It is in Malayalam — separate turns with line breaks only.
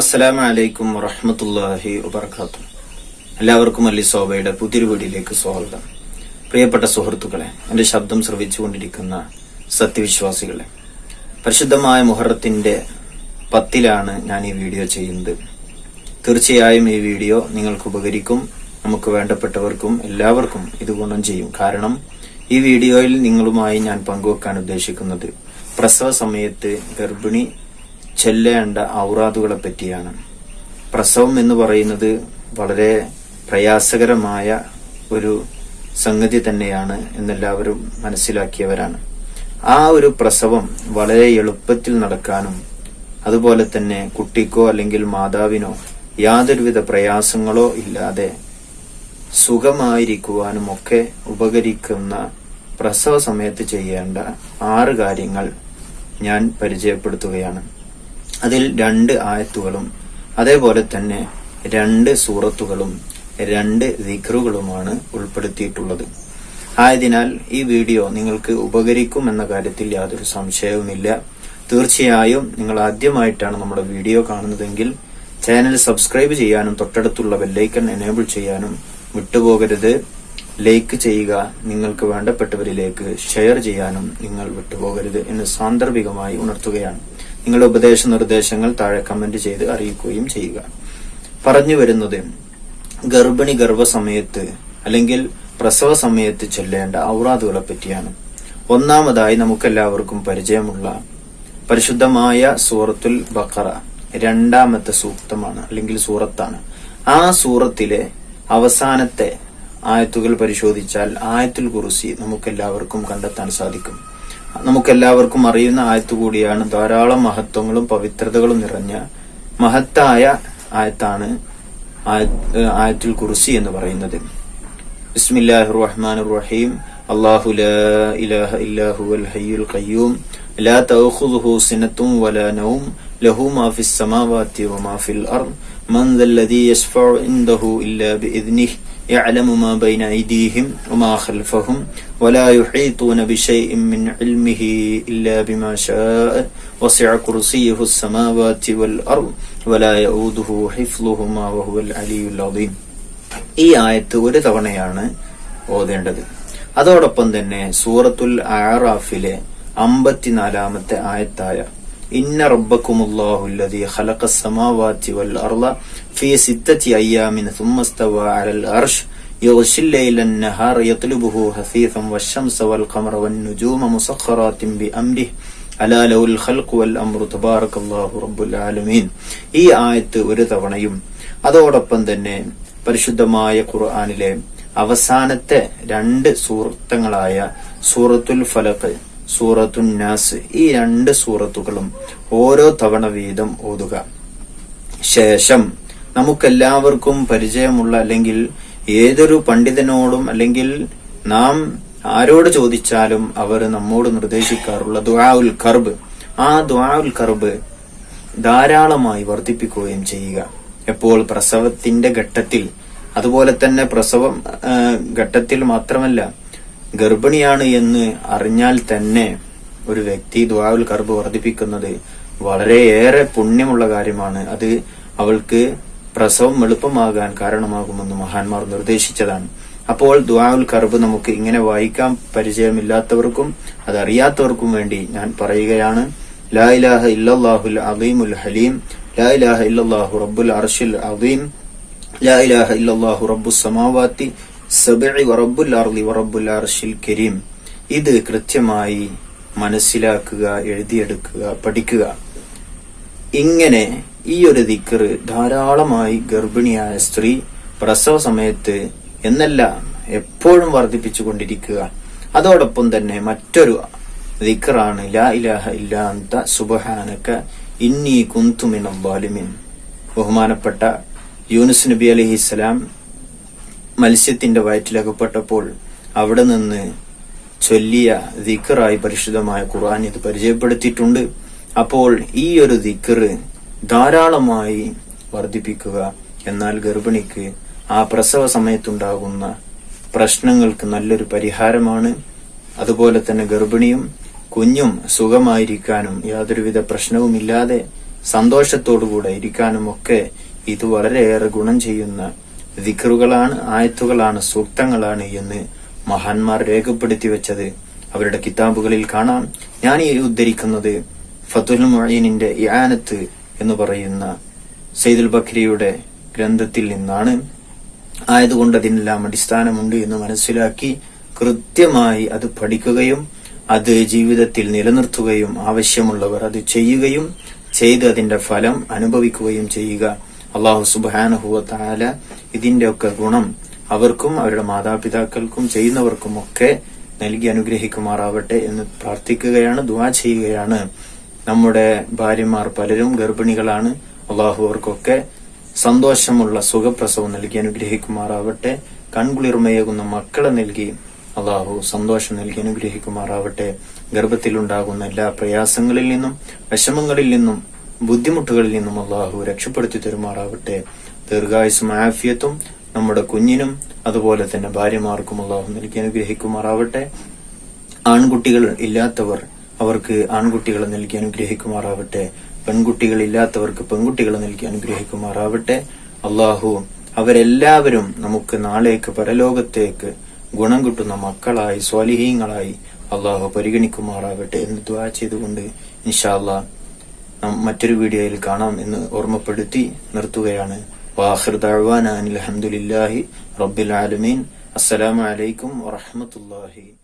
അസ്സലാമു അലൈക്കും വറഹ്മത്തുള്ളാഹി വബർക്കാത്തു എല്ലാവർക്കും അല്ലി സോബയുടെ പുതിയൊരു വീടിലേക്ക് സ്വാഗതം. പ്രിയപ്പെട്ട സുഹൃത്തുക്കളെ എന്റെ ശബ്ദം ശ്രവിച്ചുകൊണ്ടിരിക്കുന്ന സത്യവിശ്വാസികളെ പരിശുദ്ധമായ മുഹറത്തിന്റെ പത്തിലാണ് ഞാൻ ഈ വീഡിയോ ചെയ്യുന്നത്. തീർച്ചയായും ഈ വീഡിയോ നിങ്ങൾക്ക് ഉപകരിക്കും നമുക്ക് വേണ്ടപ്പെട്ടവർക്കും എല്ലാവർക്കും ഇത് ഗുണം ചെയ്യും. കാരണം ഈ വീഡിയോയിൽ നിങ്ങളുമായി ഞാൻ പങ്കുവെക്കാൻ ഉദ്ദേശിക്കുന്നത് പ്രസവ സമയത്ത് ഗർഭിണി ചെല്ലേണ്ട ഔറാദുകളെ പറ്റിയാണ്. പ്രസവം എന്ന് പറയുന്നത് വളരെ പ്രയാസകരമായ ഒരു സംഗതി തന്നെയാണ് എന്നെല്ലാവരും മനസ്സിലാക്കിയവരാണ്. ആ ഒരു പ്രസവം വളരെ എളുപ്പത്തിൽ നടക്കാനും അതുപോലെ തന്നെ കുട്ടിക്കോ അല്ലെങ്കിൽ മാതാവിനോ യാതൊരുവിധ പ്രയാസങ്ങളോ ഇല്ലാതെ സുഖമായിരിക്കുവാനും ഒക്കെ ഉപകരിക്കുന്ന പ്രസവ സമയത്ത് ചെയ്യേണ്ട ആറ് കാര്യങ്ങൾ ഞാൻ പരിചയപ്പെടുത്തുകയാണ്. അതിൽ രണ്ട് ആയത്തുകളും അതേപോലെ തന്നെ രണ്ട് സൂറത്തുകളും രണ്ട് ദിഖറുകളുമാണ് ഉൾപ്പെടുത്തിയിട്ടുള്ളത്. ആയതിനാൽ ഈ വീഡിയോ നിങ്ങൾക്ക് ഉപകരിക്കും എന്ന കാര്യത്തിൽ യാതൊരു സംശയവുമില്ല. തീർച്ചയായും നിങ്ങൾ ആദ്യമായിട്ടാണ് നമ്മുടെ വീഡിയോ കാണുന്നതെങ്കിൽ ചാനൽ സബ്സ്ക്രൈബ് ചെയ്യാനും തൊട്ടടുത്തുള്ള ബെല്ലൈക്കൺ എനേബിൾ ചെയ്യാനും വിട്ടുപോകരുത്. ലൈക്ക് ചെയ്യുക നിങ്ങൾക്ക് വേണ്ടപ്പെട്ടവരിലേക്ക് ഷെയർ ചെയ്യാനും നിങ്ങൾ വിട്ടുപോകരുത് എന്ന് സാന്ദർഭികമായി ഉണർത്തുകയാണ്. നിങ്ങളുടെ ഉപദേശ നിർദ്ദേശങ്ങൾ താഴെ കമന്റ് ചെയ്ത് അറിയിക്കുകയും ചെയ്യുക. പറഞ്ഞു വരുന്നത് ഗർഭിണി ഗർഭസമയത്ത് അല്ലെങ്കിൽ പ്രസവ സമയത്ത് ചൊല്ലേണ്ട ഔറാദുകളെ പറ്റിയാണ്. ഒന്നാമതായി നമുക്കെല്ലാവർക്കും പരിചയമുള്ള പരിശുദ്ധമായ സൂറത്തുൽ ബക്കറ രണ്ടാമത്തെ സൂക്തമാണ് അല്ലെങ്കിൽ സൂറത്താണ്. ആ സൂറത്തിലെ അവസാനത്തെ ആയത്തുകൾ പരിശോധിച്ചാൽ ആയത്തുൽ കുറിസി നമുക്കെല്ലാവർക്കും കണ്ടെത്താൻ സാധിക്കും. നമുക്കെല്ലാവർക്കും അറിയുന്ന ആയത്ത് കൂടിയാണ് ധാരാളം മഹത്വങ്ങളും പവിത്രതകളും നിറഞ്ഞ മഹത്തായ ആയത്താണ് ആയത്തുൽ കുറിസി എന്ന് പറയുന്നത്. ബിസ്മില്ലാഹിർ റഹ്മാനിർ റഹീം. ലാ ഇലാഹ ഹയ്യുൽ ഖയ്യൂം. ലാ വലാ നൗം. ലഹു മാ വമാ ഫിൽ അർദ്. മൻ ഇല്ലാ يعلم ما بين أيديهم وما خلفهم ولا يحيطون بشيء من علمه إلا بما شاء وسع كرسيه السماوات والأرض ولا يؤوده حفظهما وهو العلي العظيم ഈ ആയത്ത് ഒരു തവണയാണ് ഓതേണ്ടത് അതോടൊപ്പം തന്നെ സൂറത്തുൽ ആറാഫിലെ അമ്പത്തിനാലാമത്തെ ആയത്തായ ഇന്ന റബ്ബക്കുമുല്ലാഹുല്ലദീ ഖലഖ السماوات والأرض في ستة أيام ثم استوى على العرش يغشي الليل النهار يطلبه حثيثا والشمس والقمر والنجوم مسخرات بأمره അലാ ലൗൽ ഖൽഖ് വൽ അംറു തബാറകല്ലാഹു റബ്ബുൽ ആലമീൻ ഈ ആയത്ത് ഒരു തവണയും അതോടൊപ്പം തന്നെ പരിശുദ്ധമായ ഖുർആനിലെ അവസാനത്തെ രണ്ട് സൂറത്തങ്ങളായ സൂറത്തുൽ ഫലഖ് സൂറത്തുൻ നാസ്. ഈ രണ്ട് സൂറത്തുകളും ഓരോ തവണ വീതം ഓതുക. ശേഷം നമുക്കെല്ലാവർക്കും പരിചയമുള്ള അല്ലെങ്കിൽ ഏതൊരു പണ്ഡിതനോടും അല്ലെങ്കിൽ നാം ആരോട് ചോദിച്ചാലും അവർ നമ്മോട് നിർദ്ദേശിക്കാറുള്ള ദുആഉൽ കർബ് ആ ദുആഉൽ കർബ് ധാരാളമായി വർദ്ധിപ്പിക്കുകയും ചെയ്യുക. എപ്പോൾ പ്രസവത്തിന്റെ ഘട്ടത്തിൽ അതുപോലെ തന്നെ പ്രസവം ഘട്ടത്തിൽ മാത്രമല്ല ഗർഭിണിയാണ് എന്ന് അറിഞ്ഞാൽ തന്നെ ഒരു വ്യക്തി ദ്വാവുൽ കർബ് വർദ്ധിപ്പിക്കുന്നത് വളരെയേറെ പുണ്യമുള്ള കാര്യമാണ്. അത് അവൾക്ക് പ്രസവം എളുപ്പമാകാൻ കാരണമാകുമെന്ന് മഹാന്മാർ നിർദ്ദേശിച്ചതാണ്. അപ്പോൾ ദ്വാവുൽ കർബ് നമുക്ക് ഇങ്ങനെ വായിക്കാൻ പരിചയമില്ലാത്തവർക്കും അതറിയാത്തവർക്കും വേണ്ടി ഞാൻ പറയുകയാണ്. ലാ ഇലാഹ ഇല്ലല്ലാഹുൽ അലീമുൽ ഹലീം. ലാ ഇലാഹ ഇല്ലല്ലാഹു റബ്ബുൽ അർഷിൽ അലീം ലാ ഇലാഹ ഇല്ലല്ലാഹു റബ്ബുസ് സമാവാത്തി. സബഇ വറബുൽ അർലി വറബുൽ അർഷിൽ കരീം. ഇത് കൃത്യമായി മനസ്സിലാക്കുക എഴുതിയെടുക്കുക പഠിക്കുക. ഇങ്ങനെ ഈ ഒരു ദിക്കർ ധാരാളമായി ഗർഭിണിയായ സ്ത്രീ പ്രസവ സമയത്ത് എന്നല്ല എപ്പോഴും വർദ്ധിപ്പിച്ചു കൊണ്ടിരിക്കുക. അതോടൊപ്പം തന്നെ മറ്റൊരു ദിക്കറാണ് ലാ ഇലാഹ ഇല്ലാന്ത സുബഹാനക്ക ഇന്നീ ഇന്നി കുന്തു മിനൽ ളാലിമീൻ ബഹുമാനപ്പെട്ട യൂനുസ് നബി അലൈഹിസ്സലാം മത്സ്യത്തിന്റെ വയറ്റിലകപ്പെട്ടപ്പോൾ അവിടെ നിന്ന് ചൊല്ലിയ ദിക്കറായി പരിശുദ്ധമായ ഖുർആൻ ഇത് പരിചയപ്പെടുത്തിയിട്ടുണ്ട്. അപ്പോൾ ഈ ഒരു ദിക്കറ് ധാരാളമായി വർദ്ധിപ്പിക്കുക എന്നാൽ ഗർഭിണിക്ക് ആ പ്രസവ സമയത്തുണ്ടാകുന്ന പ്രശ്നങ്ങൾക്ക് നല്ലൊരു പരിഹാരമാണ്. അതുപോലെ തന്നെ ഗർഭിണിയും കുഞ്ഞും സുഖമായിരിക്കാനും യാതൊരുവിധ പ്രശ്നവുമില്ലാതെ സന്തോഷത്തോടുകൂടെ ഇരിക്കാനും ഒക്കെ ഇത് വളരെയേറെ ഗുണം ചെയ്യുന്ന ദിക്റുകളാണ് ആയത്തുകളാണ് സൂക്തങ്ങളാണ് എന്ന് മഹാന്മാർ രേഖപ്പെടുത്തി വെച്ചത്. അവരുടെ കിതാബുകളിൽ കാണാം. ഞാൻ ഈ ഉദ്ധരിക്കുന്നത് ഫതുൽ മൊയ്യനിന്റെ യാനത്ത് എന്ന് പറയുന്ന സെയ്ദുൽ ബക്രിയുടെ ഗ്രന്ഥത്തിൽ നിന്നാണ്. ആയതുകൊണ്ട് അതിനെല്ലാം അടിസ്ഥാനമുണ്ട് എന്ന് മനസ്സിലാക്കി കൃത്യമായി അത് പഠിക്കുകയും അത് ജീവിതത്തിൽ നിലനിർത്തുകയും ആവശ്യമുള്ളവർ അത് ചെയ്യുകയും ചെയ്ത് അതിന്റെ ഫലം അനുഭവിക്കുകയും ചെയ്യുക. അള്ളാഹു സുബാനഹുവ താല ഇതിന്റെ ഒക്കെ ഗുണം അവർക്കും അവരുടെ മാതാപിതാക്കൾക്കും ചെയ്യുന്നവർക്കും ഒക്കെ നൽകി അനുഗ്രഹിക്കുമാറാവട്ടെ എന്ന് പ്രാർത്ഥിക്കുകയാണ് ദുവാ ചെയ്യുകയാണ്. നമ്മുടെ ഭാര്യമാർ പലരും ഗർഭിണികളാണ്. അള്ളാഹു അവർക്കൊക്കെ സന്തോഷമുള്ള സുഖപ്രസവം നൽകി അനുഗ്രഹിക്കുമാറാവട്ടെ. കൺകുളിർമയേകുന്ന മക്കളെ നൽകി അള്ളാഹു സന്തോഷം നൽകി അനുഗ്രഹിക്കുമാറാവട്ടെ. ഗർഭത്തിലുണ്ടാകുന്ന എല്ലാ പ്രയാസങ്ങളിൽ നിന്നും വിഷമങ്ങളിൽ നിന്നും ബുദ്ധിമുട്ടുകളിൽ നിന്നും അള്ളാഹു രക്ഷപ്പെടുത്തി തരുമാറാവട്ടെ. ദീർഘായുസും ആഫിയത്തും നമ്മുടെ കുഞ്ഞിനും അതുപോലെ തന്നെ ഭാര്യമാർക്കും അള്ളാഹു നൽകി അനുഗ്രഹിക്കുമാറാവട്ടെ. ആൺകുട്ടികൾ ഇല്ലാത്തവർ അവർക്ക് ആൺകുട്ടികളെ നൽകി അനുഗ്രഹിക്കുമാറാവട്ടെ. പെൺകുട്ടികൾ ഇല്ലാത്തവർക്ക് പെൺകുട്ടികളെ നൽകി അനുഗ്രഹിക്കുമാറാവട്ടെ. അള്ളാഹു അവരെല്ലാവരും നമുക്ക് നാളേക്ക് പരലോകത്തേക്ക് ഗുണം കിട്ടുന്ന മക്കളായി സ്വാലിഹീങ്ങളായി അള്ളാഹു പരിഗണിക്കുമാറാവട്ടെ എന്ന് ദ്വാ ചെയ്തുകൊണ്ട് ഇൻഷാല്ലാ മറ്റൊരു വീഡിയോയിൽ കാണാം എന്ന് ഓർമ്മപ്പെടുത്തി നിർത്തുകയാണ്. വാഹൃദാഴ്വാൻ അനിൽ അഹമ്മദില്ലാഹി റബ്ബിൽ ആലമീൻ. അസ്സലാമു അലൈക്കും വറഹ്മത്തുള്ളാഹി